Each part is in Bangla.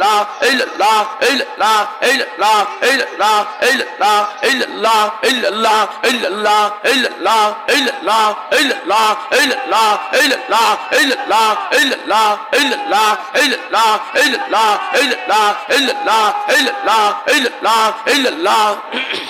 illallah illallah la illallah la illallah la illallah la illallah la illallah la illallah la illallah la Allah la Allah la Allah la Allah la Allah la Allah la Allah la Allah la Allah la Allah la Allah la Allah la Allah la Allah la Allah Allah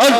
Allah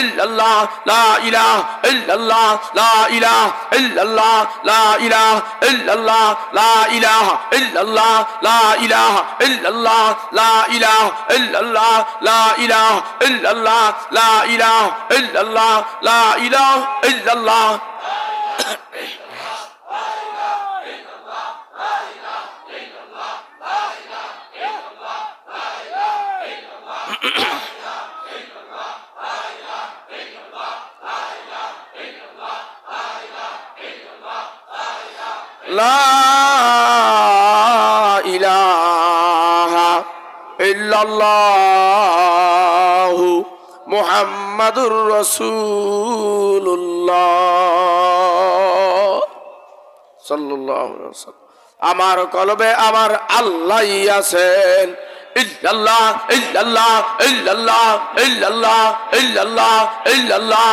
illallah la ilaha illallah la ilaha illallah la ilaha illallah la ilaha illallah la ilaha illallah la ilaha illallah la ilaha illallah la ilaha illallah la ilaha illallah la মোহাম্মদুর রসুল্লাহ আমার কলবে আমার আল্লাহ আছেন। ইল্লাল্লাহ ইল্লাল্লাহ ইল্লাল্লাহ ইল্লাল্লাহ ইল্লাল্লাহ ইল্লাল্লাহ।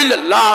ইল্লাল্লাহ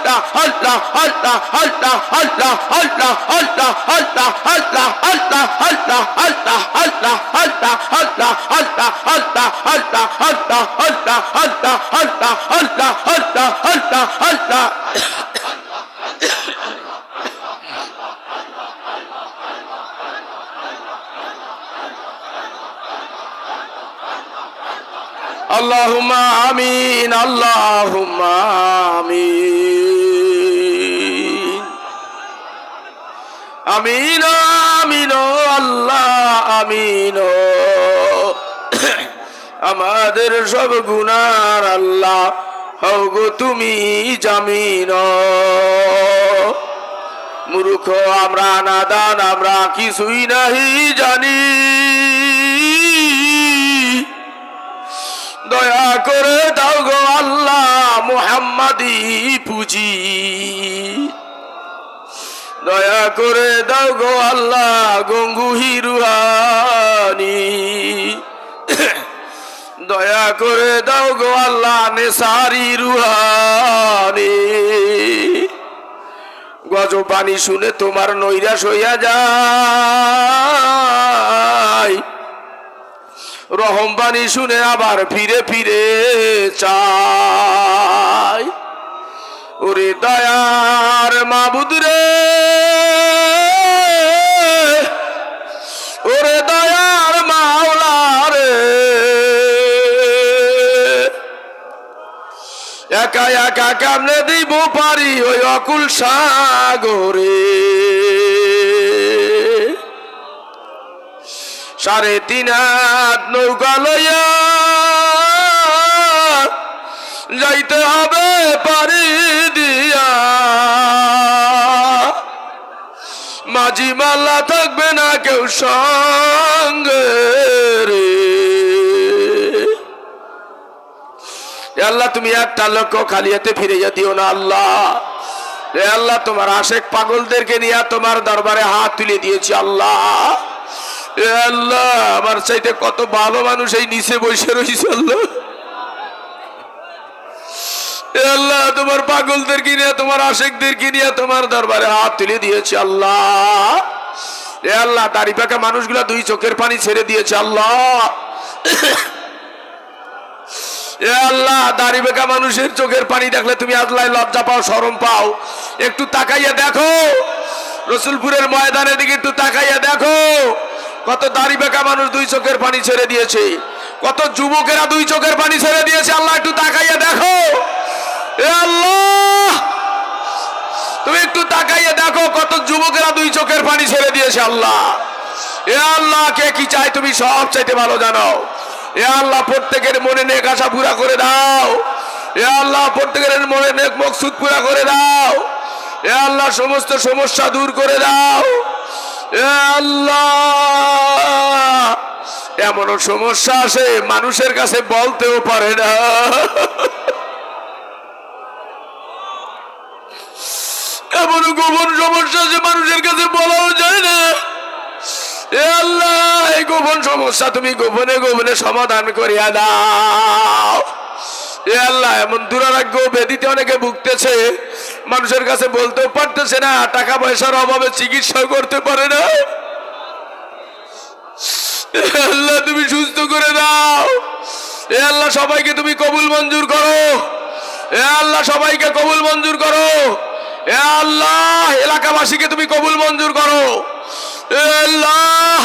اللهم امين اللهم আমিন আমিন, আল্লাহ, আমিন। আমাদের সব গুনার আল্লাহ, হও গো তুমি জামিন। মূর্খ, আমরা নাদান, আমরা কিছুই নাহি জানি। দয়া করে দাও গো আল্লাহ, মুহাম্মাদি পুজি। দয়া করে দাও গো আল্লাহ গঙ্গুহি রুহানি দয়া করে দাও গো আল্লাহ নেসারি রুহানি। গজ পানি শুনে তোমার নৈরাশ হইয়া যায়। রহম পানি শুনে আবার ফিরে ফিরে চাই ওরে দয়ার মাবুদ রে। একা একা কেমনে দিব পারি ওই অকুল সাগরে। সাড়ে তিন হাত নৌকা লইয়া যাইতে হবে পারি দিয়া। মাঝি মাল্লা থাকবে না কেউ সঙ্গে রে। আল্লাহ, তুমি একটা লক্ষ্য খালিয়াতে ফিরে যেতিও না, আল্লাহ। এ আল্লাহ, তোমার আশেক পাগলদেরকে নিয়ে তোমার দরবারে হাত তুলে দিয়েছি, আল্লাহ। আল্লাহ, আমার চাইতে কত ভালো মানুষ এই নিচে বসে রয়েছে, আল্লাহ। আল্লাহ, তোমার পাগলদেরকে নিয়ে, তোমার আশেকদেরকে নিয়ে তোমার দরবারে হাত তুলে দিয়েছি, আল্লাহ। এ আল্লাহ, দাড়ি পাকা মানুষগুলা দুই চোখের পানি ছেড়ে দিয়েছে, আল্লাহ। এ আল্লাহ, দাড়ি বেকা মানুষের চোখের পানি দেখলে তুমি আল্লাহ লজ্জা পাও, শরম পাও। একটু তাকাইয়া দেখো। রসুলপুরের ময়দানের দিকে একটু তাকাইয়া দেখো। কত দাড়ি বেকা মানুষ দুই চোখের পানি ছেড়ে দিয়েছে। কত যুবকেরা দুই চোখের পানি ছেড়ে দিয়েছে। আল্লাহ, একটু তাকাইয়া দেখো। আল্লাহ! তুমি একটু তাকাইয়া দেখো, কত যুবকেরা দুই চোখের পানি ছেড়ে দিয়েছে আল্লাহ। এ আল্লাহ, কে কি চাই তুমি সব চাইতে ভালো জানো। এ আল্লাহ, প্রত্যেকের মনে নেক আশা পুরা করে দাও। এ আল্লাহ, প্রত্যেকের মনে নেক মকসুদ পুরা করে দাও। এ আল্লাহ, সমস্ত সমস্যা দূর করে দাও। এ আল্লাহ, এমনও সমস্যা আসে, মানুষের কাছে বলতেও পারে না। এমন গোপন সমস্যা যে মানুষের কাছে বলাও যায় না। আল্লাহ, এই গোপন সমস্যা তুমি গোপনে গোপনে সমাধান করিয়া দাও। এ আল্লাহ, এমন দুরারোগ্য বেদিতে অনেকে ভুগতেছে, মানুষের কাছে বলতেও পারতেছে না, টাকা পয়সার অভাবে চিকিৎসা করতে পারে না। আল্লাহ, তুমি সুস্থ করে দাও। এ আল্লাহ, সবাইকে তুমি কবুল মঞ্জুর করো। এ আল্লাহ, সবাইকে কবুল মঞ্জুর করো। এ আল্লাহ, এলাকাবাসীকে তুমি কবুল মঞ্জুর করো। আল্লাহ,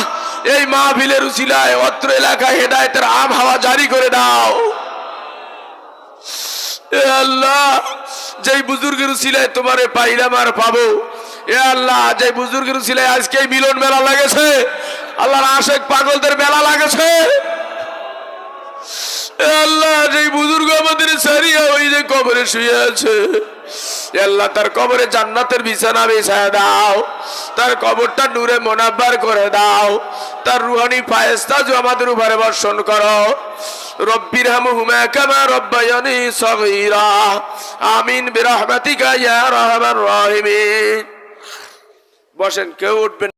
এই মাহফিলের উচিলায় অত্র এলাকায় হেদায়তের আবহাওয়া জারি করে দাও। আল্লাহ, যেই বুজুর্গের উচিলায় তোমারে পাইলাম আর পাবো, এ আল্লাহ যে বুজুর্গের উচিলায় আজকে মিলন মেলা লাগেছে, আল্লাহর আশেক পাগলদের মেলা লাগেছে। আল্লাহ যে বুজুর্গ আমাদের সারিয়া ওই যে কবরে শুয়ে আছে আল্লাহ, তার কবরে জান্নাতের বিছানা বিছায় দাও। তার কবরটা নূরে মোনাব্বার করে দাও। তার রুহানি ফায়েস্তাজু আমাদের উপরে বর্ষণ করো। বসেন, কেউ উঠবেন